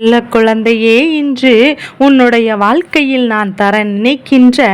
நல்ல குழந்தையே இன்று உன்னுடைய வாழ்க்கையில் நான் தர நினைக்கின்ற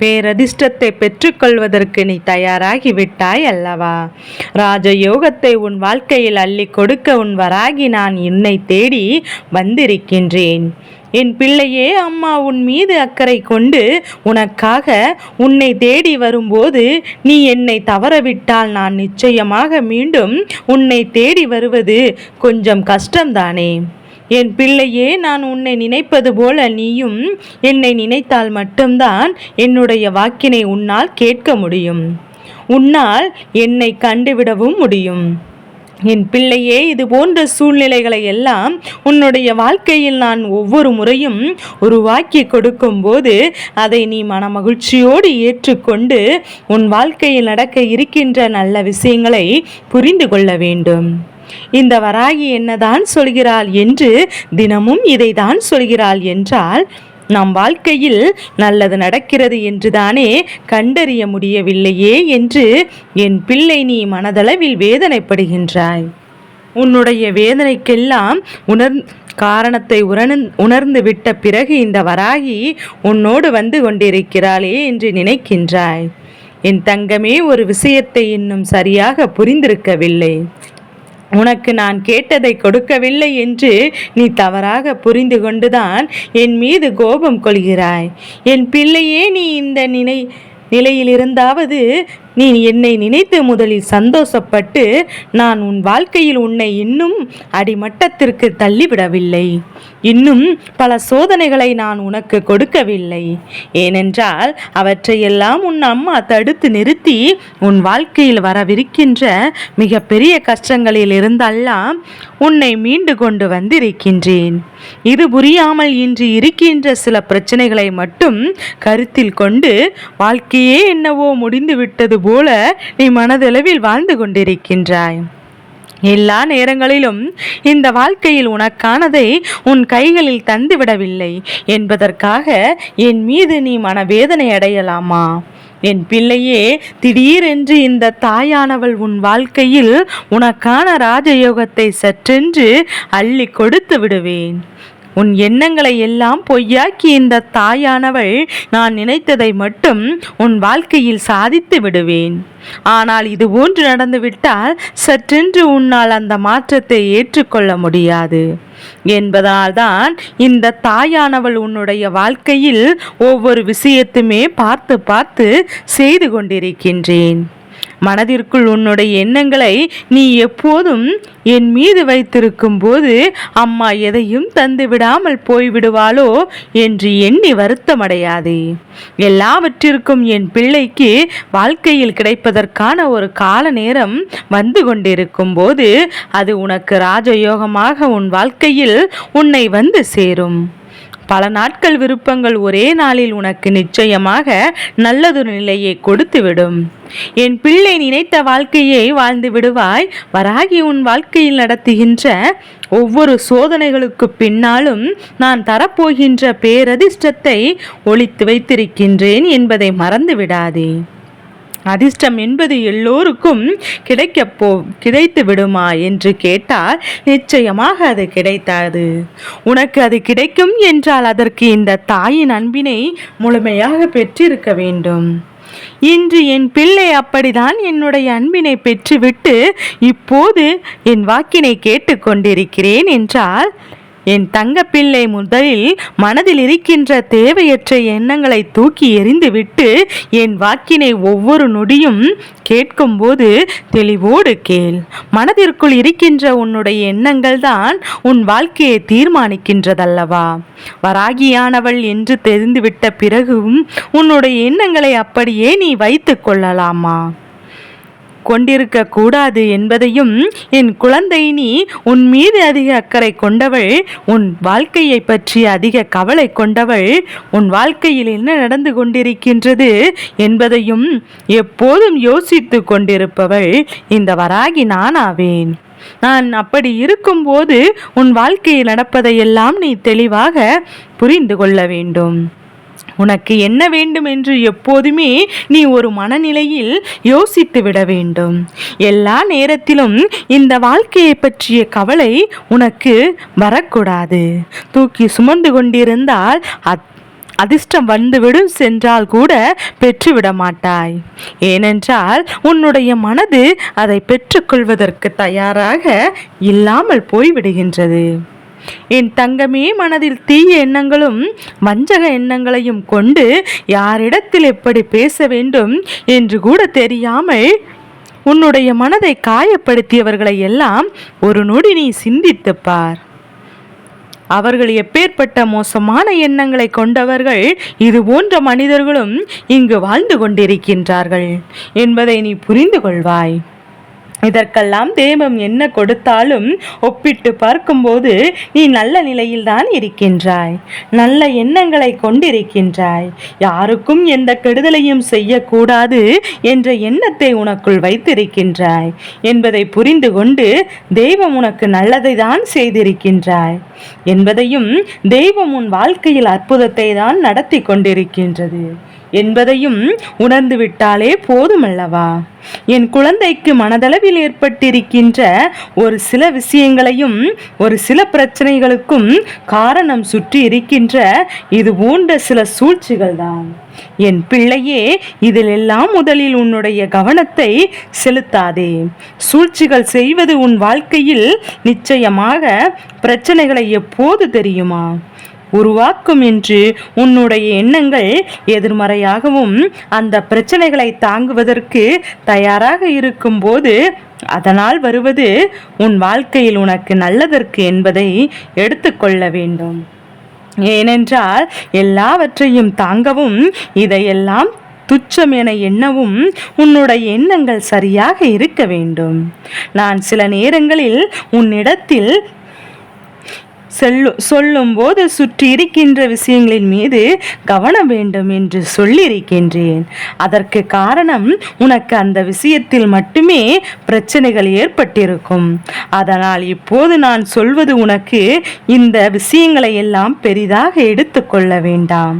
பேரதிர்ஷ்டத்தை பெற்றுக்கொள்வதற்கு நீ தயாராகி விட்டாய் அல்லவா? ராஜயோகத்தை உன் வாழ்க்கையில் அள்ளி கொடுக்க உன் வராகி நான் என்னை தேடி வந்திருக்கின்றேன். என் பிள்ளையே அம்மா உன் மீது அக்கறை கொண்டு உனக்காக உன்னை தேடி வரும்போது நீ என்னை தவறவிட்டால் நான் நிச்சயமாக மீண்டும் உன்னை தேடி வருவது கொஞ்சம் கஷ்டம்தானே. என் பிள்ளையே நான் உன்னை நினைப்பது போல நீயும் என்னை நினைத்தால் மட்டும்தான் என்னுடைய வாக்கினை உன்னால் கேட்க முடியும். உன்னால் என்னை கண்டுவிடவும் முடியும். என் பிள்ளையே இது போன்ற சூழ்நிலைகளை எல்லாம் உன்னுடைய வாழ்க்கையில் நான் ஒவ்வொரு முறையும் உருவாக்கி கொடுக்கும்போது அதை நீ மனமகிழ்ச்சியோடு ஏற்றுக்கொண்டு உன் வாழ்க்கையில் நடக்க இருக்கின்ற நல்ல விஷயங்களை புரிந்து கொள்ள வேண்டும். இந்த வராகி என்னதான் சொல்கிறாள் என்று தினமும் இதைதான் சொல்கிறாள் என்றால் நம் வாழ்க்கையில் நல்லது நடக்கிறது என்றுதானே கண்டறிய முடியவில்லையே என்று என் பிள்ளை நீ மனதளவில் வேதனைப்படுகின்றாய். உன்னுடைய வேதனைக்கெல்லாம் உணர் காரணத்தை உணர்ந்து உணர்ந்து விட்ட பிறகு இந்த வராகி உன்னோடு வந்து கொண்டிருக்கிறாளே என்று நினைக்கின்றாய். என் தங்கமே ஒரு விஷயத்தை இன்னும் சரியாக புரிந்திருக்கவில்லை. உனக்கு நான் கேட்டதை கொடுக்கவில்லை என்று நீ தவறாக புரிந்து கொண்டுதான் என் மீது கோபம் கொள்கிறாய். என் பிள்ளையே நீ இந்த நினை நிலையில் இருந்தாவது நீ என்னை நினைத்து முதலில் சந்தோஷப்பட்டு நான் உன் வாழ்க்கையில் உன்னை இன்னும் அடிமட்டத்திற்கு தள்ளிவிடவில்லை. இன்னும் பல சோதனைகளை நான் உனக்கு கொடுக்கவில்லை. ஏனென்றால் அவற்றையெல்லாம் உன் அம்மா தடுத்து நிறுத்தி உன் வாழ்க்கையில் வரவிருக்கின்ற மிகப்பெரிய கஷ்டங்களில் இருந்தெல்லாம் உன்னை மீண்டு கொண்டு வந்திருக்கின்றேன். இது புரியாமல் இன்று இருக்கின்ற சில பிரச்சனைகளை மட்டும் கருத்தில் கொண்டு வாழ்க்கையே என்னவோ முடிந்துவிட்டது போல நீ மனதளவில் வாழ்ந்து கொண்டிருக்கின்றாய். எல்லா நேரங்களிலும் இந்த வாழ்க்கையில் உனக்கானதை உன் கைகளில் தந்துவிடவில்லை. என்பதற்காக என் மீது நீ மனவேதனை அடையலாமா? என் பிள்ளையே திடீரென்று இந்த தாயானவள் உன் வாழ்க்கையில் உனக்கான ராஜயோகத்தை சற்றென்று அள்ளி கொடுத்து விடுவேன். உன் எண்ணங்களை எல்லாம் பொய்யாக்கி இந்த தாயானவள் நான் நினைத்ததை மட்டும் உன் வாழ்க்கையில் சாதித்து விடுவேன். ஆனால் இது போன்று நடந்துவிட்டால் சற்றென்று உன்னால் அந்த மாற்றத்தை ஏற்றுக்கொள்ள முடியாது. என்பதால்தான் இந்த தாயானவள் உன்னுடைய வாழ்க்கையில் ஒவ்வொரு விஷயத்துமே பார்த்து பார்த்து செய்து கொண்டிருக்கின்றேன். மனதிற்குள் உன்னுடைய எண்ணங்களை நீ எப்போதும் என் மீது வைத்திருக்கும் போது அம்மா எதையும் தந்து விடாமல் போய்விடுவாளோ என்று எண்ணி வருத்தமடையாதே. எல்லாவற்றிற்கும் என் பிள்ளைக்கு வாழ்க்கையில் கிடைப்பதற்கான ஒரு கால நேரம் வந்து கொண்டிருக்கும் போது அது உனக்கு ராஜயோகமாக உன் வாழ்க்கையில் உன்னை வந்து சேரும். பல நாட்கள் விருப்பங்கள் ஒரே நாளில் உனக்கு நிச்சயமாக நல்லதொரு நிலையை கொடுத்துவிடும். என் பிள்ளை நினைத்த வாழ்க்கையை வாழ்ந்து விடுவாய். வராகி உன் வாழ்க்கையில் நடத்துகின்ற ஒவ்வொரு சோதனைகளுக்கு பின்னாலும் நான் தரப்போகின்ற பேரதிர்ஷ்டத்தை ஒழித்து வைத்திருக்கின்றேன் என்பதை மறந்து விடாதே அதிர்ஷ்டம் என்பது எல்லோருக்கும் கிடைக்கப்போ கிடைத்து விடுமா என்று கேட்டால் நிச்சயமாக அது கிடைத்தாது. உனக்கு அது கிடைக்கும் என்றால் அதற்கு இந்த தாயின் அன்பினை முழுமையாக பெற்றிருக்க வேண்டும். இன்று என் பிள்ளை அப்படிதான் என்னுடைய அன்பினை பெற்றுவிட்டு இப்போது என் வாக்கினை கேட்டுக்கொண்டிருக்கிறேன் என்றால் என் தங்கப்பிள்ளை முதலில் மனதில் இருக்கின்ற தேவையற்ற எண்ணங்களை தூக்கி எறிந்துவிட்டு என் வாக்கினை ஒவ்வொரு நொடியும் கேட்கும்போது தெளிவோடு கேள். மனதிற்குள் இருக்கின்ற உன்னுடைய எண்ணங்கள் தான் உன் வாழ்க்கையை தீர்மானிக்கின்றதல்லவா? வராகியானவள் என்று தெரிந்துவிட்ட பிறகும் உன்னுடைய எண்ணங்களை அப்படியே நீ வைத்து கொள்ளலாமா? கொண்டிருக்க கூடாது என்பதையும் என் குழந்தை நீ உன் மீது அதிக அக்கறை கொண்டவள் உன் வாழ்க்கையை பற்றி அதிக கவலை கொண்டவள் உன் வாழ்க்கையில் என்ன நடந்து கொண்டிருக்கின்றது என்பதையும் எப்போதும் யோசித்து கொண்டிருப்பவள் இந்த வராகி நானாவேன். நான் அப்படி இருக்கும்போது உன் வாழ்க்கையில் நடப்பதையெல்லாம் நீ தெளிவாக புரிந்து கொள்ள வேண்டும். உனக்கு என்ன வேண்டும் என்று எப்போதுமே நீ ஒரு மனநிலையில் யோசித்து விட வேண்டும். எல்லா நேரத்திலும் இந்த வாழ்க்கையை பற்றிய கவலை உனக்கு வரக்கூடாது. தூக்கி சுமந்து கொண்டிருந்தால் அத் அதிர்ஷ்டம் வந்துவிடும் சென்றால் கூட பெற்றுவிட மாட்டாய். ஏனென்றால் உன்னுடைய மனது அதை பெற்றுக்கொள்வதற்கு தயாராக இல்லாமல் போய்விடுகின்றது. என் தங்கமே மனதில் தீய எண்ணங்களும் வஞ்சக எண்ணங்களையும் கொண்டு யாரிடத்தில் எப்படி பேச வேண்டும் என்று கூட தெரியாமல் உன்னுடைய மனதை காயப்படுத்தியவர்களை எல்லாம் ஒரு நொடி நீ சிந்தித்துப் பார். அவர்கள் எப்பேற்பட்ட மோசமான எண்ணங்களை கொண்டவர்கள் இது போன்ற மனிதர்களும் இங்கு வாழ்ந்து கொண்டிருக்கின்றார்கள் என்பதை நீ புரிந்து கொள்வாய். இதற்கெல்லாம் தேவம் என்ன கொடுத்தாலும் ஒப்பிட்டு பார்க்கும்போது நீ நல்ல நிலையில்தான் இருக்கின்றாய். நல்ல எண்ணங்களை கொண்டிருக்கின்றாய். யாருக்கும் எந்த கெடுதலையும் செய்யக்கூடாது என்ற எண்ணத்தை உனக்குள் வைத்திருக்கின்றாய். என்பதை புரிந்து கொண்டு தெய்வம் உனக்கு நல்லதை தான் செய்திருக்கின்றாய். என்பதையும் தெய்வம் உன் வாழ்க்கையில் அற்புதத்தை தான் நடத்தி கொண்டிருக்கின்றது. என்பதையும் உணர்ந்து விட்டாலே போதுமல்லவா? என் குழந்தைக்கு மனதளவில் ஏற்பட்டிருக்கின்ற ஒரு சில விஷயங்களையும் ஒரு சில பிரச்சனைகளுக்கும் காரணம் சுற்றி இருக்கின்ற இது போன்ற சில சூழ்ச்சிகள் தான் என் பிள்ளையே இதிலெல்லாம் முதலில் உன்னுடைய கவனத்தை செலுத்தாதே. சூழ்ச்சிகள் செய்வது உன் வாழ்க்கையில் நிச்சயமாக பிரச்சனைகளை எப்போது தெரியுமா? உருவாக்கும் என்று உன்னுடைய எண்ணங்கள் எதிர்மறையாகவும் அந்த பிரச்சனைகளை தாங்குவதற்கு தயாராக இருக்கும்போது அதனால் வருவது உன் வாழ்க்கையில் உனக்கு நல்லதற்கு என்பதை எடுத்துக்கொள்ள வேண்டும். ஏனென்றால் எல்லாவற்றையும் தாங்கவும் இதையெல்லாம் துச்சம் என எண்ணவும் உன்னுடைய எண்ணங்கள் சரியாக இருக்க வேண்டும். நான் சில நேரங்களில் உன்னிடத்தில் செல்லு சொல்லும்போது சுற்றி இருக்கின்ற விஷயங்களின் மீது கவனம் வேண்டும் என்று சொல்லியிருக்கின்றேன். அதற்கு காரணம் உனக்கு அந்த விஷயத்தில் மட்டுமே பிரச்சனைகள் ஏற்பட்டிருக்கும். அதனால் இப்போது நான் சொல்வது உனக்கு இந்த விஷயங்களை எல்லாம் பெரிதாக எடுத்துக்கொள்ள வேண்டாம்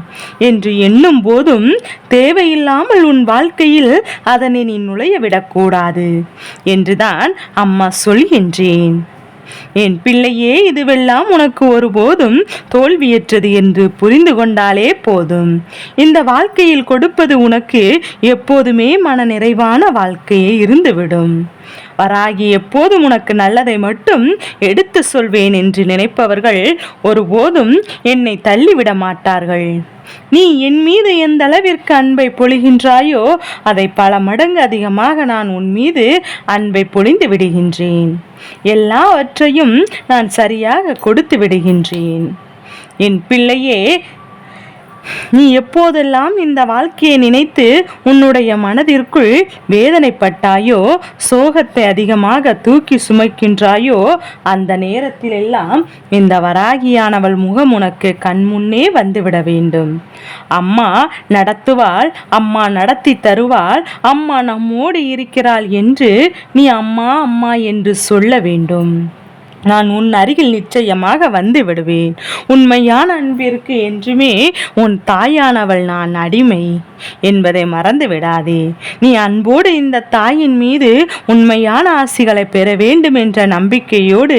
என்று எண்ணும் போதும் தேவையில்லாமல் உன் வாழ்க்கையில் அதனை நீ நுழைய விடக்கூடாது என்றுதான் அம்மா சொல்கின்றேன். என் பிள்ளையே இதுவெல்லாம் உனக்கு ஒருபோதும் தோல்வியற்றது என்று புரிந்து கொண்டாலே போதும். இந்த வாழ்க்கையில் கொடுப்பது உனக்கு எப்போதுமே மன நிறைவான வாழ்க்கையே இருந்துவிடும். வராகி எப்போதும் உனக்கு நல்லதை மட்டும் எடுத்து சொல்வேன் என்று நினைப்பவர்கள் ஒருபோதும் என்னை தள்ளிவிட மாட்டார்கள். நீ என் மீது எந்த அளவிற்கு அன்பை பொழிகின்றாயோ அதை பல மடங்கு அதிகமாக நான் உன் மீது அன்பை பொழிந்து விடுகின்றேன். எல்லாவற்றையும் நான் சரியாக கொடுத்து விடுகின்றேன். என் பிள்ளையே நீ எப்போதெல்லாம் இந்த வாழ்க்கையை நினைத்து உன்னுடைய மனதிற்குள் வேதனைப்பட்டாயோ சோகத்தை அதிகமாக தூக்கி சுமைக்கின்றாயோ அந்த நேரத்திலெல்லாம் இந்த வராகியானவள் முகம் உனக்கு கண்முன்னே வந்துவிட வேண்டும். அம்மா நடத்துவாள் அம்மா நடத்தி தருவாள் அம்மா நம்மோடு இருக்கிறாள் என்று நீ அம்மா அம்மா என்று சொல்ல வேண்டும். நான் உன் அருகில் நிச்சயமாக வந்து விடுவேன். உண்மையான அன்பிற்கு என்றுமே உன் தாயானவள் நான் அடிமை என்பதை மறந்து விடாதே. நீ அன்போடு இந்த தாயின் மீது உண்மையான ஆசிகளை பெற வேண்டும் என்ற நம்பிக்கையோடு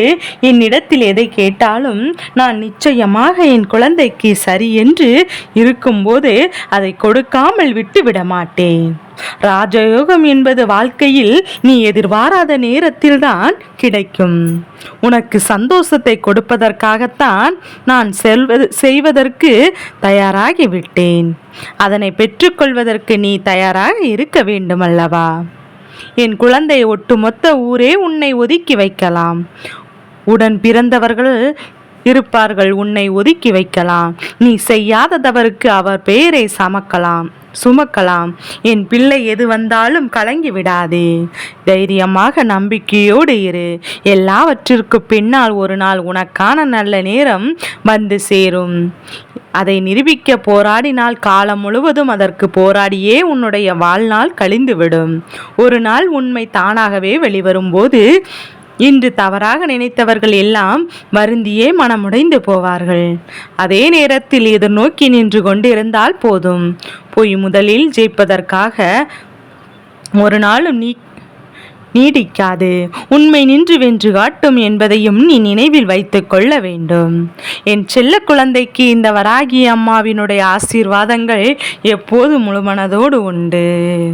என்னிடத்தில் எதை கேட்டாலும் நான் நிச்சயமாக என் குழந்தைக்கு சரி என்று இருக்கும்போது அதை கொடுக்காமல் விட்டுவிட மாட்டேன். ராஜயோகம் என்பது வாழ்க்கையில் நீ எதிர்பாராத நேரத்தில்தான் கிடைக்கும். உனக்கு சந்தோஷத்தை கொடுப்பதற்காகத்தான் நான் செல்வது செய்வதற்கு தயாராகி விட்டேன் அதனை பெற்றுக்கொள்வதற்கு நீ தயாராக இருக்க வேண்டும் அல்லவா என் குழந்தை ஒட்டுமொத்த ஊரே உன்னை ஒதுக்கி வைக்கலாம். உடன் பிறந்தவர்கள் இருப்பார்கள். உன்னை ஒதுக்கி வைக்கலாம். நீ செய்யாத தவறுக்கு அவர் பெயரை சமக்கலாம். சுமக்கலாம். என் பிள்ளை எது வந்தாலும் கலங்கி விடாதே. தைரியமாக நம்பிக்கையோடு இரு. எல்லாவற்றிற்கு பின்னால் ஒரு நாள் உனக்கான நல்ல நேரம் வந்து சேரும். அதை நிரூபிக்க போராடினால் காலம் முழுவதும் அதற்கு போராடியே உன்னுடைய வாழ்நாள் கழிந்துவிடும். ஒரு நாள் உண்மை தானாகவே வெளிவரும்போது இன்று தவறாக நினைத்தவர்கள் எல்லாம் வருந்தியே மனமுடைந்து போவார்கள். அதே நேரத்தில் எதிர்நோக்கி நின்று கொண்டிருந்தால் போதும். பொய் முதலில் ஜெயிப்பதற்காக ஒரு நாளும் நீ நீடிக்காது. உண்மை நின்று வென்று காட்டும் என்பதையும் நீ நினைவில் வைத்துக் கொள்ள வேண்டும். என் செல்ல குழந்தைக்கு இந்த வராகி அம்மாவினுடைய ஆசீர்வாதங்கள் எப்போது முழுமனதோடு உண்டு.